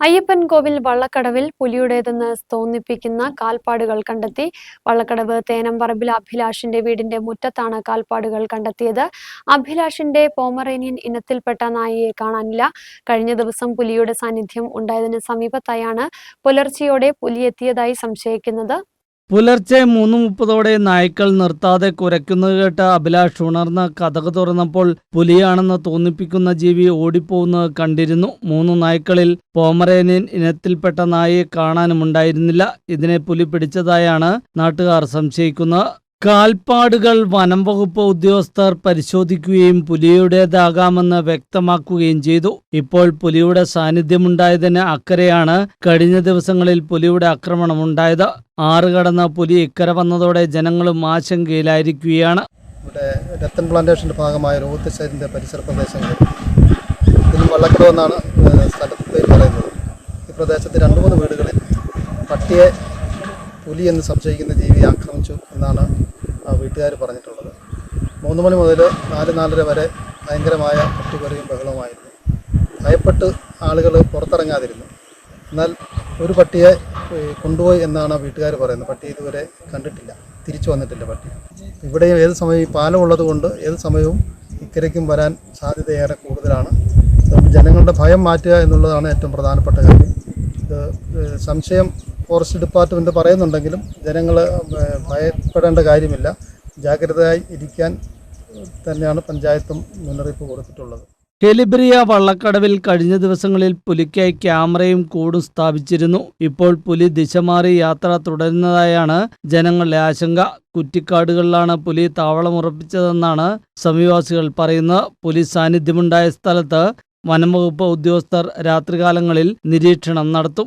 അയ്യപ്പൻ കോവിൽ വള്ളക്കടവിൽ പുലിയുടേതെന്ന് തോന്നിപ്പിക്കുന്ന കാൽപ്പാടുകൾ കണ്ടെത്തി. വള്ളക്കടവ് തേനംപറമ്പിൽ അഭിലാഷിന്റെ വീടിന്റെ മുറ്റത്താണ് കാൽപ്പാടുകൾ കണ്ടെത്തിയത്. അഭിലാഷിന്റെ പോമറേനിയൻ ഇനത്തിൽപ്പെട്ട നായയെ കാണാനില്ല. കഴിഞ്ഞ ദിവസം പുലിയുടെ സാന്നിധ്യം ഉണ്ടായതിന് സമീപത്തായാണ് പുലർച്ചെയോടെ പുലി എത്തിയതായി സംശയിക്കുന്നത്. പുലർച്ചെ മൂന്ന് മുപ്പതോടെ നായ്ക്കൾ നിർത്താതെ കുരയ്ക്കുന്നത് കേട്ട അഭിലാഷ് ഉണർന്ന് കഥക് തുറന്നപ്പോൾ പുലിയാണെന്ന് തോന്നിപ്പിക്കുന്ന ജീവി ഓടിപ്പോകുന്നത് കണ്ടിരുന്നു. മൂന്ന് നായ്ക്കളിൽ പോമറേനിയൻ ഇനത്തിൽപ്പെട്ട നായയെ കാണാനുമുണ്ടായിരുന്നില്ല. ഇതിനെ പുലി പിടിച്ചതായാണ് നാട്ടുകാർ സംശയിക്കുന്നത്. കാൽപ്പാടുകൾ വനം വകുപ്പ് ഉദ്യോഗസ്ഥർ പരിശോധിക്കുകയും പുലിയുടേതാകാമെന്ന് വ്യക്തമാക്കുകയും ചെയ്തു. ഇപ്പോൾ പുലിയുടെ സാന്നിധ്യമുണ്ടായതിന് അക്കരെയാണ് കഴിഞ്ഞ ദിവസങ്ങളിൽ പുലിയുടെ ആക്രമണം ഉണ്ടായത്. ആറ് കടന്ന പുലി ഇക്കര വന്നതോടെ ജനങ്ങളും ആശങ്കയിലായിരിക്കുകയാണ്. ഇവിടെ രത്തൻ പ്ലാന്റേഷന്റെ ഭാഗമായ രോഗത്തിശേരിന്റെ പരിസര പ്രദേശങ്ങളിൽ ഇതിനും വള്ളക്കടവ് എന്നാണ് സ്ഥലത്ത് പറയുന്നത്. ഈ പ്രദേശത്ത് രണ്ട് മൂന്ന് വീടുകളിൽ പട്ടിയെ പുലി എന്ന് സംശയിക്കുന്ന ജീവി ആക്രമിച്ചു എന്നാണ് വീട്ടുകാർ പറഞ്ഞിട്ടുള്ളത്. മൂന്ന് മണി മുതൽ നാല് നാലര വരെ ഭയങ്കരമായ പട്ടിക്കറിയും ബഹളവുമായിരുന്നു. ഭയപ്പെട്ട് ആളുകൾ പുറത്തിറങ്ങാതിരുന്നു. എന്നാൽ ഒരു പട്ടിയെ കൊണ്ടുപോയി എന്നാണ് വീട്ടുകാർ പറയുന്നത്. പട്ടി ഇതുവരെ കണ്ടിട്ടില്ല. തിരിച്ചു വന്നിട്ടില്ല പട്ടി. ഇവിടെയും ഏത് സമയവും ഈ പാലം ഉള്ളത് കൊണ്ട് ഏത് സമയവും ഇക്കരയ്ക്കും വരാൻ സാധ്യത ഏറെ കൂടുതലാണ് ജനങ്ങളുടെ ഭയം മാറ്റുക എന്നുള്ളതാണ് ഏറ്റവും പ്രധാനപ്പെട്ട കാര്യം. ഇത് സംശയം ഫോറസ്റ്റ് ഡിപ്പാർട്ട്മെന്റ് പറയുന്നുണ്ടെങ്കിലും ജനങ്ങൾ ഭയപ്പെടേണ്ട കാര്യമില്ല. ജാഗ്രതയായി ഇരിക്കാൻ തന്നെയാണ് പഞ്ചായത്തും മുന്നറിയിപ്പ് കൊടുത്തിട്ടുള്ളത്. ഹെലിബ്രിയ വള്ളക്കടവിൽ കഴിഞ്ഞ ദിവസങ്ങളിൽ പുലിക്കായി ക്യാമറയും കൂടും സ്ഥാപിച്ചിരുന്നു. ഇപ്പോൾ പുലി ദിശ മാറി യാത്ര തുടരുന്നതായാണ് ജനങ്ങളുടെ ആശങ്ക. കുറ്റിക്കാടുകളിലാണ് പുലി താവളമുറപ്പിച്ചതെന്നാണ് സമീപവാസികൾ പറയുന്നത്. പുലി സാന്നിധ്യമുണ്ടായ സ്ഥലത്ത് വനംവകുപ്പ് ഉദ്യോഗസ്ഥർ രാത്രികാലങ്ങളിൽ നിരീക്ഷണം നടത്തും.